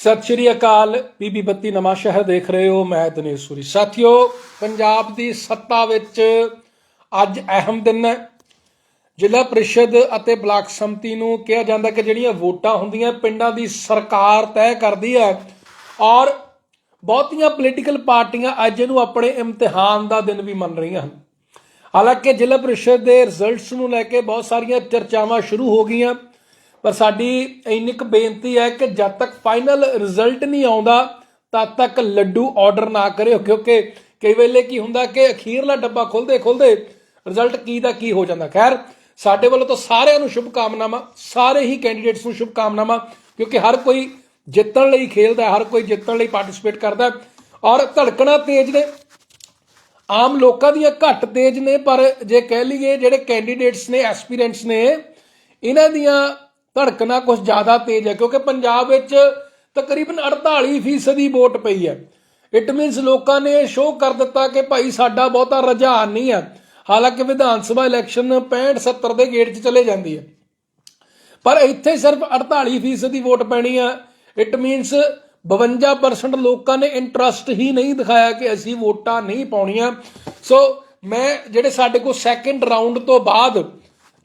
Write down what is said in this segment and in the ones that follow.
ਸਤਿ ਸ਼੍ਰੀ ਅਕਾਲ, ਬੀਬੀ ਬੱਤੀ ਨਵਾਂ ਸ਼ਹਿਰ ਦੇਖ ਰਹੇ ਹੋ, ਮੈਂ ਦਿਨੇਸ਼ ਸੂਰੀ। ਸਾਥੀਓ, ਪੰਜਾਬ ਦੀ ਸੱਤਾ ਵਿੱਚ ਅੱਜ ਅਹਿਮ ਦਿਨ ਹੈ। ਜ਼ਿਲ੍ਹਾ ਪ੍ਰੀਸ਼ਦ ਅਤੇ ਬਲਾਕ ਸੰਮਤੀ ਨੂੰ ਕਿਹਾ ਜਾਂਦਾ ਕਿ ਜਿਹੜੀਆਂ ਵੋਟਾਂ ਹੁੰਦੀਆਂ, ਪਿੰਡਾਂ ਦੀ ਸਰਕਾਰ ਤੈਅ ਕਰਦੀ ਹੈ ਔਰ ਬਹੁਤੀਆਂ ਪੋਲੀਟੀਕਲ ਪਾਰਟੀਆਂ ਅੱਜ ਇਹਨੂੰ ਆਪਣੇ ਇਮਤਿਹਾਨ ਦਾ ਦਿਨ ਵੀ ਮੰਨ ਰਹੀਆਂ ਹਨ। ਹਾਲਾਂਕਿ ਜ਼ਿਲ੍ਹਾ ਪ੍ਰੀਸ਼ਦ ਦੇ ਰਿਜ਼ਲਟਸ ਨੂੰ ਲੈ ਕੇ ਬਹੁਤ ਸਾਰੀਆਂ ਚਰਚਾਵਾਂ ਸ਼ੁਰੂ ਹੋ ਗਈਆਂ। ਪਰ ਸਾਡੀ ਇੰਨੀ ਕੁ ਬੇਨਤੀ ਹੈ ਕਿ ਜਦ ਤੱਕ ਫਾਈਨਲ ਰਿਜ਼ਲਟ ਨਹੀਂ ਆਉਂਦਾ, ਤਦ ਤੱਕ ਲੱਡੂ ਆਰਡਰ ਨਾ ਕਰਿਓ, ਕਿਉਂਕਿ ਕਈ ਵੇਲੇ ਕੀ ਹੁੰਦਾ ਕਿ ਅਖੀਰਲਾ ਡੱਬਾ ਖੁੱਲਦੇ ਖੁੱਲਦੇ ਰਿਜ਼ਲਟ ਕੀ ਦਾ ਕੀ ਹੋ ਜਾਂਦਾ। ਖੈਰ, ਸਾਡੇ ਵੱਲੋਂ ਤਾਂ ਸਾਰਿਆਂ ਨੂੰ ਸ਼ੁਭ ਕਾਮਨਾਵਾਂ ਸਾਰੇ ਹੀ ਕੈਂਡੀਡੇਟਸ ਨੂੰ ਸ਼ੁਭ ਕਾਮਨਾਵਾਂ ਕਿਉਂਕਿ ਹਰ ਕੋਈ ਜਿੱਤਣ ਲਈ ਖੇਲਦਾ, ਹਰ ਕੋਈ ਜਿੱਤਣ ਲਈ ਪਾਰਟਿਸਿਪੇਟ ਕਰਦਾ ਔਰ ਧੜਕਣਾ ਤੇਜ਼ ਨੇ। ਆਮ ਲੋਕਾਂ ਦੀਆਂ ਘੱਟ ਤੇਜ਼ ਨੇ, ਪਰ ਜੇ ਕਹਿ ਲਈਏ ਜਿਹੜੇ ਕੈਂਡੀਡੇਟਸ ਨੇ ਐਸਪੀਰੈਂਟਸ ਨੇ, ਇਹਨਾਂ ਦੀਆਂ ਧੜਕਣਾ ਕੁਝ ਜ਼ਿਆਦਾ ਤੇਜ਼ ਹੈ, ਕਿਉਂਕਿ ਪੰਜਾਬ ਵਿੱਚ ਤਕਰੀਬਨ 48% ਦੀ ਵੋਟ ਪਈ ਹੈ। ਇਟ ਮੀਨਸ ਲੋਕਾਂ ਨੇ ਸ਼ੋਅ ਕਰ ਦਿੱਤਾ ਕਿ ਭਾਈ ਸਾਡਾ ਬਹੁਤਾ ਰੁਝਾਨ ਨਹੀਂ ਹੈ। ਹਾਲਾਂਕਿ ਵਿਧਾਨ ਸਭਾ ਇਲੈਕਸ਼ਨ 65 70 ਦੇ ਗੇਟ 'ਚ ਚਲੇ ਜਾਂਦੀ ਹੈ। ਪਰ ਇੱਥੇ ਸਿਰਫ 48% ਦੀ ਵੋਟ ਪੈਣੀ ਆ ਇਟ ਮੀਨਸ 52% ਲੋਕਾਂ ਨੇ ਇੰਟਰਸਟ ਹੀ ਨਹੀਂ ਦਿਖਾਇਆ ਕਿ ਅਸੀਂ ਵੋਟਾਂ ਨਹੀਂ ਪਾਉਣੀਆਂ। ਸੋ ਮੈਂ ਜਿਹੜੇ ਸਾਡੇ ਕੋਲ ਸੈਕੰਡ ਰਾਉਂਡ ਤੋਂ ਬਾਅਦ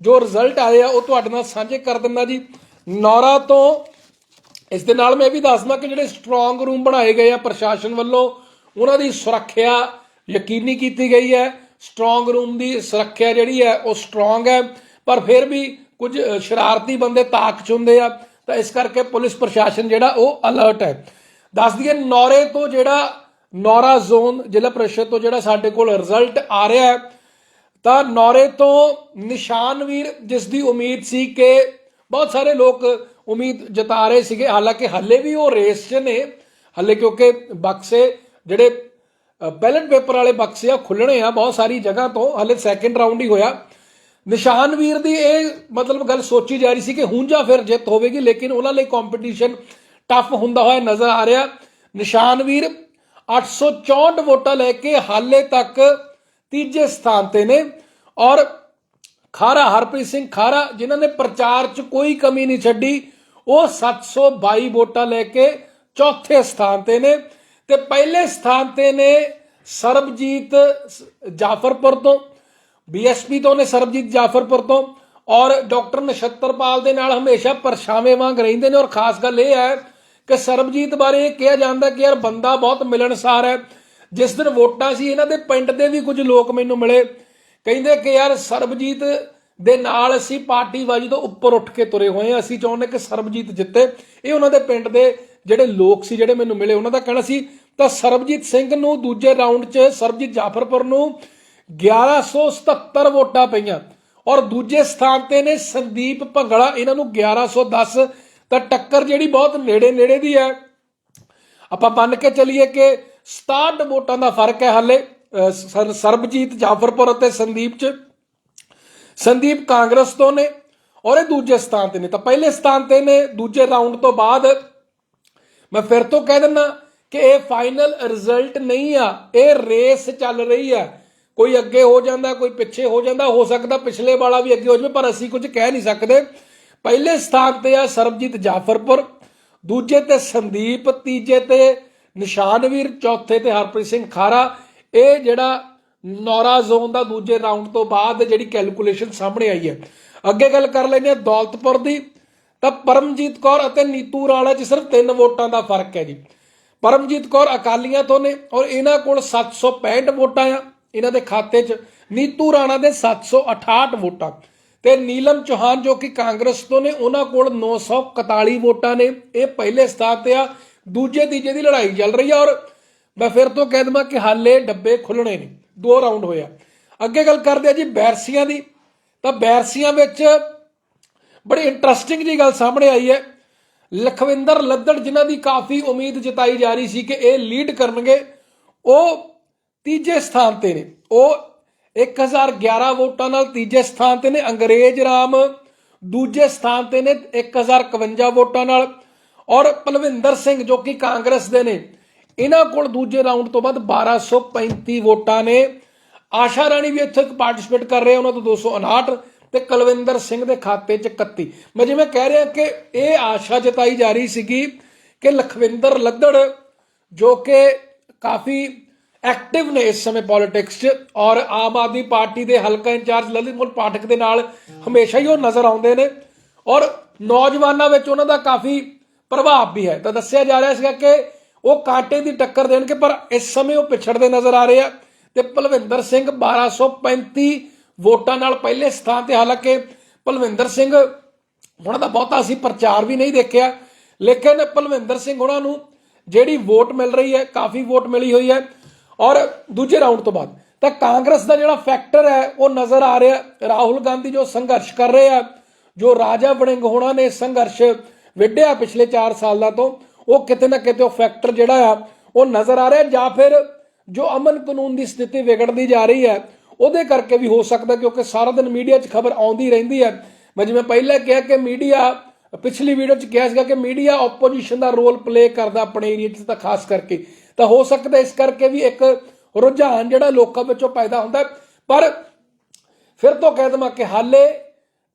ਜੋ ਰਿਜ਼ਲਟ ਆਏ ਆ, ਉਹ ਤੁਹਾਡੇ ਨਾਲ ਸਾਂਝੇ ਕਰ ਦਿੰਦਾ ਜੀ। ਨੌਰਾ ਤੋਂ ਇਸ ਦੇ ਨਾਲ ਮੈਂ ਇਹ ਵੀ ਦੱਸਦਾ ਕਿ ਜਿਹੜੇ ਸਟਰੋਂਗ ਰੂਮ ਬਣਾਏ ਗਏ ਆ ਪ੍ਰਸ਼ਾਸਨ ਵੱਲੋਂ, ਉਹਨਾਂ ਦੀ ਸੁਰੱਖਿਆ ਯਕੀਨੀ ਕੀਤੀ ਗਈ ਹੈ। ਸਟਰੋਂਗ ਰੂਮ ਦੀ ਸੁਰੱਖਿਆ ਜਿਹੜੀ ਹੈ, ਉਹ ਸਟਰੋਂਗ ਹੈ। ਪਰ ਫਿਰ ਵੀ ਕੁਝ ਸ਼ਰਾਰਤੀ ਬੰਦੇ ਤਾਕ ਚ ਹੁੰਦੇ ਆ, ਤਾਂ ਇਸ ਕਰਕੇ ਪੁਲਿਸ ਪ੍ਰਸ਼ਾਸਨ ਜਿਹੜਾ, ਉਹ ਅਲਰਟ ਹੈ। ਦੱਸ ਦਈਏ, ਨੌਰੇ ਤੋਂ ਜਿਹੜਾ ਨੌਰਾ ਜ਼ੋਨ ਜ਼ਿਲ੍ਹਾ ਪ੍ਰੀਸ਼ਦ ਤੋਂ ਜਿਹੜਾ ਸਾਡੇ ਕੋਲ ਰਿਜ਼ਲਟ ਆ ਰਿਹਾ ਹੈ ਤਾਂ ਨੌਰੇ ਤੋਂ ਨਿਸ਼ਾਨਵੀਰ ਜਿਸ ਦੀ ਉਮੀਦ ਸੀ ਕਿ ਬਹੁਤ ਸਾਰੇ ਲੋਕ ਉਮੀਦ ਜਤਾ ਰਹੇ ਸੀਗੇ, ਹਾਲਾਂਕਿ ਹੱਲੇ ਵੀ ਉਹ ਰੇਸ 'ਚ ਨੇ, ਹੱਲੇ ਕਿਉਂਕਿ ਬਕਸੇ ਜਿਹੜੇ ਬੈਲਟ ਪੇਪਰ ਵਾਲੇ ਬਕਸੇ ਆ ਖੁੱਲਣੇ ਆ ਬਹੁਤ ਸਾਰੀ ਜਗ੍ਹਾ ਤੋਂ, ਹੱਲੇ ਸੈਕੰਡ ਰਾਉਂਡ ਹੀ ਹੋਇਆ। ਨਿਸ਼ਾਨਵੀਰ ਦੀ ਇਹ ਮਤਲਬ ਗੱਲ ਸੋਚੀ ਜਾ ਰਹੀ ਸੀ ਕਿ ਹੁੰਜਾ ਫਿਰ ਜਿੱਤ ਹੋਵੇਗੀ, ਲੇਕਿਨ ਉਹਨਾਂ ਲਈ ਕੰਪੀਟੀਸ਼ਨ ਟਫ ਹੁੰਦਾ ਹੋਇਆ ਨਜ਼ਰ ਆ ਰਿਹਾ। ਨਿਸ਼ਾਨਵੀਰ 864 ਵੋਟਾਂ ਲੈ ਕੇ ਹਾਲੇ ਤੱਕ ਤੀਜੇ ਸਥਾਨ ਤੇ ਨੇ। ਔਰ ਖਾਰਾ, ਹਰਪ੍ਰੀਤ ਸਿੰਘ ਖਾਰਾ, ਜਿਨ੍ਹਾਂ ਨੇ ਪ੍ਰਚਾਰ 'ਚ ਕੋਈ ਕਮੀ ਨਹੀਂ ਛੱਡੀ, ਉਹ 722 ਵੋਟਾਂ ਲੈ ਕੇ ਚੌਥੇ ਸਥਾਨ ਤੇ ਨੇ। ਤੇ ਪਹਿਲੇ ਸਥਾਨ ਤੇ ਨੇ ਸਰਬਜੀਤ ਜਾਫਰਪੁਰ ਤੋਂ। ਬੀਐਸਪੀ ਤੋਂ ਨੇ ਸਰਬਜੀਤ ਜਾਫਰਪੁਰ ਤੋਂ। ਔਰ ਡਾਕਟਰ ਨਛੱਤਰਪਾਲ ਦੇ ਨਾਲ ਹਮੇਸ਼ਾ ਪਰਛਾਵੇਂ ਵਾਂਗ ਰਹਿੰਦੇ ਨੇ। ਔਰ ਖਾਸ ਗੱਲ ਇਹ ਹੈ ਕਿ ਸਰਬਜੀਤ ਬਾਰੇ ਇਹ ਕਿਹਾ ਜਾਂਦਾ ਕਿ ਯਾਰ ਬੰਦਾ ਬਹੁਤ ਮਿਲਣਸਾਰ ਹੈ। ਜਿਸ ਦਿਨ ਵੋਟਾਂ ਸੀ, ਇਹਨਾਂ ਦੇ ਪਿੰਡ ਦੇ ਵੀ ਕੁਝ ਲੋਕ ਮੈਨੂੰ ਮਿਲੇ। ਕਹਿੰਦੇ ਕਿ ਯਾਰ ਸਰਬਜੀਤ ਦੇ ਨਾਲ ਅਸੀਂ ਪਾਰਟੀ ਵਾਜੀ ਤੋਂ ਉੱਪਰ ਉੱਠ ਕੇ ਤੁਰੇ ਹੋਏ ਹਾਂ। ਅਸੀਂ ਚਾਹੁੰਦੇ ਕਿ ਸਰਬਜੀਤ ਜਿੱਤੇ। ਇਹ ਉਹਨਾਂ ਦੇ ਪਿੰਡ ਦੇ ਜਿਹੜੇ ਲੋਕ ਸੀ, ਜਿਹੜੇ ਮੈਨੂੰ ਮਿਲੇ, ਉਹਨਾਂ ਦਾ ਕਹਿਣਾ ਸੀ, ਤਾਂ ਸਰਬਜੀਤ ਸਿੰਘ ਨੂੰ ਦੂਜੇ ਰਾਊਂਡ 'ਚ ਸਰਬਜੀਤ ਜਾਫਰਪੁਰ ਨੂੰ 1177 ਵੋਟਾਂ ਪਈਆਂ। ਔਰ ਦੂਜੇ ਸਥਾਨ ਤੇ ਨੇ ਸੰਦੀਪ ਭੰਗੜਾ, ਇਹਨਾਂ ਨੂੰ 1110 ਤਾਂ ਟੱਕਰ ਜਿਹੜੀ ਬਹੁਤ ਨੇੜੇ ਨੇੜੇ ਦੀ ਹੈ। ਆਪਾਂ ਮੰਨ ਕੇ ਚੱਲੀਏ ਕਿ 67 ਵੋਟਾਂ ਦਾ ਫ਼ਰਕ ਹੈ ਹਾਲੇ ਸਰਬਜੀਤ ਜਾਫਰਪੁਰ ਅਤੇ ਸੰਦੀਪ ਚ। ਸੰਦੀਪ ਕਾਂਗਰਸ ਤੋਂ ਨੇ ਔਰ ਇਹ ਦੂਜੇ ਸਥਾਨ ਤੇ ਨੇ। ਤਾਂ ਪਹਿਲੇ ਸਥਾਨ ਤੇ ਨੇ, ਦੂਜੇ ਰਾਊਂਡ ਤੋਂ ਬਾਅਦ ਮੈਂ ਫਿਰ ਤੋਂ ਕਹਿ ਦਿੰਦਾ ਕਿ ਇਹ ਫਾਈਨਲ ਰਿਜ਼ਲਟ ਨਹੀਂ ਆ। ਇਹ ਰੇਸ ਚੱਲ ਰਹੀ ਆ ਕੋਈ ਅੱਗੇ ਹੋ ਜਾਂਦਾ, ਕੋਈ ਪਿੱਛੇ ਹੋ ਜਾਂਦਾ, ਹੋ ਸਕਦਾ ਪਿਛਲੇ ਵਾਲਾ ਵੀ ਅੱਗੇ ਹੋ ਜਾਵੇ, ਪਰ ਅਸੀਂ ਕੁਝ ਕਹਿ ਨਹੀਂ ਸਕਦੇ। ਪਹਿਲੇ ਸਥਾਨ ਤੇ ਆ ਸਰਬਜੀਤ ਜਾਫਰਪੁਰ, ਦੂਜੇ ਤੇ ਸੰਦੀਪ, ਤੀਜੇ ਤੇ ਨਿਸ਼ਾਨਵੀਰ ਚੌਥੇ ਤੇ ਹਰਪ੍ਰੀਤ ਸਿੰਘ ਖਾਰਾ, ਇਹ ਜਿਹੜਾ ਨੌਰਾ ਜ਼ੋਨ ਦਾ ਦੂਜੇ ਰਾਊਂਡ ਤੋਂ ਬਾਅਦ ਜਿਹੜੀ ਕੈਲਕੂਲੇਸ਼ਨ ਸਾਹਮਣੇ ਆਈ ਹੈ। ਅੱਗੇ ਗੱਲ ਕਰ ਲੈਂਦੇ ਹਾਂ ਦੌਲਤਪੁਰ ਦੀ। ਤਾਂ ਪਰਮਜੀਤ ਕੌਰ ਅਤੇ ਨੀਤੂ ਰਾਣਾ 'ਚ ਸਿਰਫ 3 ਵੋਟਾਂ ਦਾ ਫ਼ਰਕ ਹੈ ਜੀ। ਪਰਮਜੀਤ ਕੌਰ ਅਕਾਲੀਆਂ ਤੋਂ ਨੇ ਔਰ ਇਹਨਾਂ ਕੋਲ 765 ਵੋਟਾਂ ਆ ਇਹਨਾਂ ਦੇ ਖਾਤੇ 'ਚ। ਨੀਤੂ ਰਾਣਾ ਦੇ 768 ਵੋਟਾਂ। ਤੇ ਨੀਲਮ ਚੌਹਾਨ ਜੋ ਕਿ ਕਾਂਗਰਸ ਤੋਂ ਨੇ, ਉਹਨਾਂ ਕੋਲ 941 ਵੋਟਾਂ ਨੇ। ਇਹ ਪਹਿਲੇ ਸਥਾਨ ਤੇ ਆ। ਦੂਜੇ ਤੀਜੇ ਦੀ ਲੜਾਈ ਚੱਲ ਰਹੀ ਆ ਔਰ ਮੈਂ ਫਿਰ ਤੋਂ ਕਹਿ ਦਵਾਂ ਕਿ ਹਾਲੇ ਡੱਬੇ ਖੁੱਲਣੇ ਨੇ ਦੋ ਰਾਊਂਡ ਹੋਇਆ ਅੱਗੇ ਗੱਲ ਕਰਦੇ ਆ ਜੀ ਬੈਰਸੀਆਂ ਦੀ। ਤਾਂ ਬੈਰਸੀਆਂ ਵਿੱਚ ਬੜੀ ਇੰਟਰਸਟਿੰਗ ਜੀ ਗੱਲ ਸਾਹਮਣੇ ਆਈ ਹੈ। ਲਖਵਿੰਦਰ ਲੱਦੜ ਜਿਨ੍ਹਾਂ ਦੀ ਕਾਫੀ ਉਮੀਦ ਜਤਾਈ ਜਾ ਰਹੀ ਸੀ ਕਿ ਇਹ ਲੀਡ ਕਰਨਗੇ, ਉਹ ਤੀਜੇ ਸਥਾਨ ਤੇ ਨੇ। ਉਹ 1011 ਵੋਟਾਂ ਨਾਲ ਤੀਜੇ ਸਥਾਨ ਤੇ ਨੇ। ਅੰਗਰੇਜ਼ ਰਾਮ ਦੂਜੇ ਸਥਾਨ ਤੇ ਨੇ 1051 ਵੋਟਾਂ ਨਾਲ। ਔਰ ਪਲਵਿੰਦਰ ਸਿੰਘ ਜੋ ਕਿ ਕਾਂਗਰਸ ਦੇ ਨੇ, ਇਹਨਾਂ ਕੋਲ ਦੂਜੇ ਰਾਊਂਡ ਤੋਂ ਬਾਅਦ 1235 ਵੋਟਾਂ ਨੇ। ਆਸ਼ਾ ਰਾਣੀ ਵੀ ਇੱਥੇ ਪਾਰਟਿਸਿਪੇਟ ਕਰ ਰਹੇ ਉਹਨਾਂ ਤੋਂ 259 ਤੇ ਕੁਲਵਿੰਦਰ ਸਿੰਘ ਦੇ ਖਾਤੇ 'ਚ 31 ਮੈਂ ਜਿਵੇਂ ਕਹਿ ਰਿਹਾ ਕਿ ਇਹ ਆਸ਼ਾ ਜਤਾਈ ਜਾ ਰਹੀ ਸੀਗੀ ਕਿ ਲਖਵਿੰਦਰ ਲੱਦੜ ਜੋ ਕਿ ਕਾਫੀ ਐਕਟਿਵ ਨੇ ਇਸ ਸਮੇਂ ਪੋਲਿਟਿਕਸ 'ਚ, ਔਰ ਆਮ ਆਦਮੀ ਪਾਰਟੀ ਦੇ ਹਲਕਾ ਇੰਚਾਰਜ ਲਲਿਤ ਮੋਹਨ ਪਾਠਕ ਦੇ ਨਾਲ ਹਮੇਸ਼ਾ ਹੀ ਉਹ ਨਜ਼ਰ ਆਉਂਦੇ ਨੇ। ਔਰ ਨੌਜਵਾਨਾਂ ਵਿੱਚ ਉਹਨਾਂ ਦਾ ਕਾਫੀ ਪ੍ਰਭਾਵ ਵੀ ਹੈ। ਤਾਂ ਦੱਸਿਆ ਜਾ ਰਿਹਾ ਸੀਗਾ ਕਿ ਉਹ ਕਾਂਟੇ ਦੀ ਟੱਕਰ ਦੇਣਗੇ, ਪਰ ਇਸ ਸਮੇਂ ਉਹ ਪਿਛੜਦੇ ਨਜ਼ਰ ਆ ਰਹੇ ਆ ਤੇ ਭਲਵਿੰਦਰ ਸਿੰਘ 1235 ਵੋਟਾਂ ਨਾਲ ਪਹਿਲੇ ਸਥਾਨ ਤੇ, ਹਾਲਾਂਕਿ ਭਲਵਿੰਦਰ ਸਿੰਘ ਉਹਨਾਂ ਦਾ ਬਹੁਤਾ ਅਸੀਂ ਪ੍ਰਚਾਰ ਵੀ ਨਹੀਂ ਦੇਖਿਆ, ਲੇਕਿਨ ਭਲਵਿੰਦਰ ਸਿੰਘ ਉਹਨਾਂ ਨੂੰ ਜਿਹੜੀ ਵੋਟ ਮਿਲ ਰਹੀ ਹੈ, ਕਾਫੀ ਵੋਟ ਮਿਲੀ ਹੋਈ ਹੈ। ਔਰ ਦੂਜੇ ਰਾਊਂਡ ਤੋਂ ਬਾਅਦ ਤਾਂ ਕਾਂਗਰਸ ਦਾ ਜਿਹੜਾ ਫੈਕਟਰ ਹੈ, ਉਹ ਨਜ਼ਰ ਆ ਰਿਹਾ। ਰਾਹੁਲ ਗਾਂਧੀ ਜੋ ਸੰਘਰਸ਼ ਕਰ ਰਹੇ ਆ, ਜੋ ਰਾਜਾ ਵੜਿੰਗ ਹੋਣਾ ਨੇ ਸੰਘਰਸ਼ ਵਿੱਢਿਆ ਪਿਛਲੇ 4 ਸਾਲਾਂ ਤੋਂ, ਉਹ ਕਿਤੇ ਨਾ ਕਿਤੇ ਉਹ ਫੈਕਟਰ ਜਿਹੜਾ ਆ, ਉਹ ਨਜ਼ਰ ਆ ਰਿਹਾ ਜਾਂ ਫਿਰ ਜੋ ਅਮਨ ਕਾਨੂੰਨ ਦੀ ਸਥਿਤੀ ਵਿਗੜਦੀ ਜਾ ਰਹੀ ਹੈ, ਉਹਦੇ ਕਰਕੇ ਵੀ ਹੋ ਸਕਦਾ ਕਿਉਂਕਿ ਸਾਰਾ ਦਿਨ ਮੀਡੀਆ 'ਚ ਖਬਰ ਆਉਂਦੀ ਰਹਿੰਦੀ ਹੈ। ਮੈਂ ਜਿਵੇਂ ਪਹਿਲਾਂ ਕਿਹਾ ਕਿ ਮੀਡੀਆ, ਪਿਛਲੀ ਵੀਡੀਓ 'ਚ ਕਿਹਾ ਸੀਗਾ ਕਿ ਮੀਡੀਆ ਆਪੋਜੀਸ਼ਨ ਦਾ ਰੋਲ ਪਲੇ ਕਰਦਾ ਆਪਣੇ ਏਰੀਆ 'ਚ ਤਾਂ ਖਾਸ ਕਰਕੇ। ਤਾਂ ਹੋ ਸਕਦਾ ਇਸ ਕਰਕੇ ਵੀ ਇੱਕ ਰੁਝਾਨ ਜਿਹੜਾ ਲੋਕਾਂ ਵਿੱਚੋਂ ਪੈਦਾ ਹੁੰਦਾ ਪਰ ਫਿਰ ਤੋਂ ਕਹਿ ਦਵਾਂ ਕਿ ਹਾਲੇ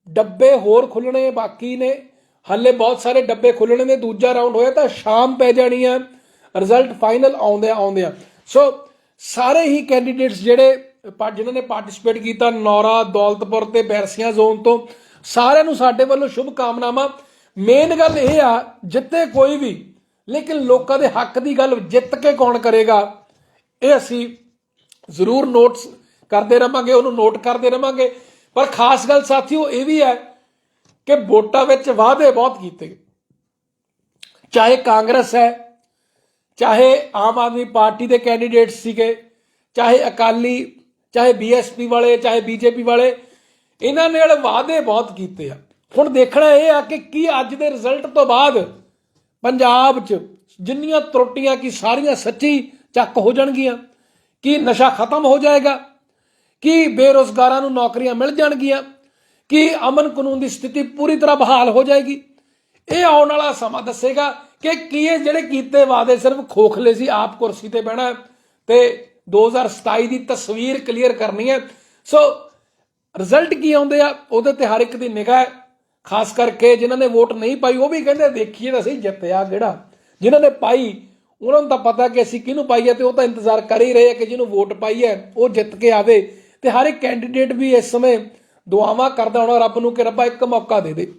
ਡੱਬੇ ਹੋਰ ਖੁੱਲਣੇ ਬਾਕੀ ਨੇ। ਹਾਲੇ ਬਹੁਤ ਸਾਰੇ ਡੱਬੇ ਖੁੱਲਣੇ ਨੇ, ਦੂਜਾ ਰਾਊਂਡ ਹੋਇਆ ਤਾਂ ਸ਼ਾਮ ਪੈ ਜਾਣੀ ਹੈ ਰਿਜ਼ਲਟ ਫਾਈਨਲ ਆਉਂਦੇ ਆਉਂਦੇ ਸੋ ਸਾਰੇ ਹੀ ਕੈਂਡੀਡੇਟਸ ਜਿਹੜੇ ਪਾ- ਜਿਨ੍ਹਾਂ ਨੇ ਪਾਰਟਿਸਿਪੇਟ ਕੀਤਾ ਨੌਰਾ, ਦੌਲਤਪੁਰ ਤੇ ਬੈਰਸੀਆਂ ਜ਼ੋਨ ਤੋਂ, ਸਾਰਿਆਂ ਨੂੰ ਸਾਡੇ ਵੱਲੋਂ ਸ਼ੁਭ ਕਾਮਨਾਵਾਂ ਮੇਨ ਗੱਲ ਇਹ ਆ, ਜਿੱਤੇ ਕੋਈ ਵੀ, ਲੇਕਿਨ ਲੋਕਾਂ ਦੇ ਹੱਕ ਦੀ ਗੱਲ ਜਿੱਤ ਕੇ ਕੌਣ ਕਰੇਗਾ, ਇਹ ਅਸੀਂ ਜ਼ਰੂਰ ਨੋਟਸ ਕਰਦੇ ਰਵਾਂਗੇ, ਉਹਨੂੰ ਨੋਟ ਕਰਦੇ ਰਵਾਂਗੇ। ਪਰ ਖਾਸ ਗੱਲ ਸਾਥੀਓ, ਇਹ ਵੀ ਹੈ ਕਿ ਵੋਟਾਂ ਵਿੱਚ ਵਾਅਦੇ ਬਹੁਤ ਕੀਤੇ। ਚਾਹੇ ਕਾਂਗਰਸ ਹੈ, ਚਾਹੇ ਆਮ ਆਦਮੀ ਪਾਰਟੀ ਦੇ ਕੈਂਡੀਡੇਟ ਸੀਗੇ, ਚਾਹੇ ਅਕਾਲੀ, ਚਾਹੇ ਬੀਐਸਪੀ ਵਾਲੇ, ਚਾਹੇ ਬੀਜੇਪੀ ਵਾਲੇ, ਇਹਨਾਂ ਨੇ ਵਾਅਦੇ ਬਹੁਤ ਕੀਤੇ ਆ। ਹੁਣ ਦੇਖਣਾ ਇਹ ਆ ਕਿ ਕੀ ਅੱਜ ਦੇ ਰਿਜ਼ਲਟ ਤੋਂ ਬਾਅਦ ਪੰਜਾਬ 'ਚ ਜਿੰਨੀਆਂ ਤਰੁੱਟੀਆਂ ਕੀ ਸਾਰੀਆਂ ਸੱਚੀ ਚੱਕ ਹੋ ਜਾਣਗੀਆਂ, ਕੀ ਨਸ਼ਾ ਖਤਮ ਹੋ ਜਾਏਗਾ, ਕੀ ਬੇਰੋਜ਼ਗਾਰਾਂ ਨੂੰ ਨੌਕਰੀਆਂ ਮਿਲ ਜਾਣਗੀਆਂ ਕਿ ਅਮਨ ਕਾਨੂੰਨ ਦੀ ਸਥਿਤੀ ਪੂਰੀ ਤਰ੍ਹਾਂ ਬਹਾਲ ਹੋ ਜਾਏਗੀ। ਇਹ ਆਉਣ ਵਾਲਾ ਸਮਾਂ ਦੱਸੇਗਾ ਕਿ ਕੀ ਇਹ ਜਿਹੜੇ ਕੀਤੇ ਵਾਅਦੇ ਸਿਰਫ ਖੋਖਲੇ ਸੀ, ਆਪ ਕੁਰਸੀ ਤੇ ਬਹਿਣਾ ਹੈ ਤੇ 2027 ਦੀ ਤਸਵੀਰ ਕਲੀਅਰ ਕਰਨੀ ਹੈ। ਸੋ ਰਿਜ਼ਲਟ ਕੀ ਆਉਂਦੇ ਆ? ਉਹਦੇ ਤੇ ਹਰ ਇੱਕ ਦੀ ਨਿਗਾਹ ਹੈ। ਖਾਸ ਕਰਕੇ ਜਿਨ੍ਹਾਂ ਨੇ ਵੋਟ ਨਹੀਂ ਪਾਈ, ਉਹ ਵੀ ਕਹਿੰਦੇ ਦੇਖੀਏ ਤਾਂ ਸਹੀ ਜਿੱਤਿਆ ਕਿਹੜਾ। ਜਿਨ੍ਹਾਂ ਨੇ ਪਾਈ, ਉਹਨਾਂ ਨੂੰ ਤਾਂ ਪਤਾ ਕਿ ਅਸੀਂ ਕਿਹਨੂੰ ਪਾਈ ਹੈ ਤੇ ਉਹ ਤਾਂ ਇੰਤਜ਼ਾਰ ਕਰ ਹੀ ਰਹੇ ਆ ਕਿ ਜਿਹਨੂੰ ਵੋਟ ਪਾਈ ਹੈ, ਉਹ ਜਿੱਤ ਕੇ ਆਵੇ। ਤੇ ਹਰ ਇੱਕ ਕੈਂਡੀਡੇਟ ਵੀ ਇਸ ਸਮੇਂ ਦੁਆਵਾਂ ਕਰਦਾ ਹੋਣਾ, ਰੱਬ ਨੂੰ ਕਿ ਰੱਬਾ ਇੱਕ ਮੌਕਾ ਦੇ ਦੇ।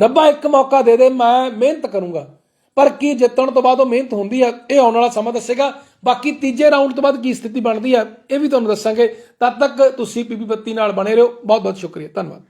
ਰੱਬਾ ਇੱਕ ਮੌਕਾ ਦੇ ਦੇ, ਮੈਂ ਮਿਹਨਤ ਕਰੂੰਗਾ। ਪਰ ਕੀ ਜਿੱਤਣ ਤੋਂ ਬਾਅਦ ਉਹ ਮਿਹਨਤ ਹੁੰਦੀ ਹੈ ਇਹ ਆਉਣ ਵਾਲਾ ਸਮਾਂ ਦੱਸੇਗਾ। ਬਾਕੀ ਤੀਜੇ ਰਾਊਂਡ ਤੋਂ ਬਾਅਦ ਕੀ ਸਥਿਤੀ ਬਣਦੀ ਹੈ ਇਹ ਵੀ ਤੁਹਾਨੂੰ ਦੱਸਾਂਗੇ। ਤਦ ਤੱਕ ਤੁਸੀਂ ਪੀਪੀ ਬੱਤੀ ਨਾਲ ਬਣੇ ਰਹੋ। ਬਹੁਤ ਬਹੁਤ ਸ਼ੁਕਰੀਆ। ਧੰਨਵਾਦ।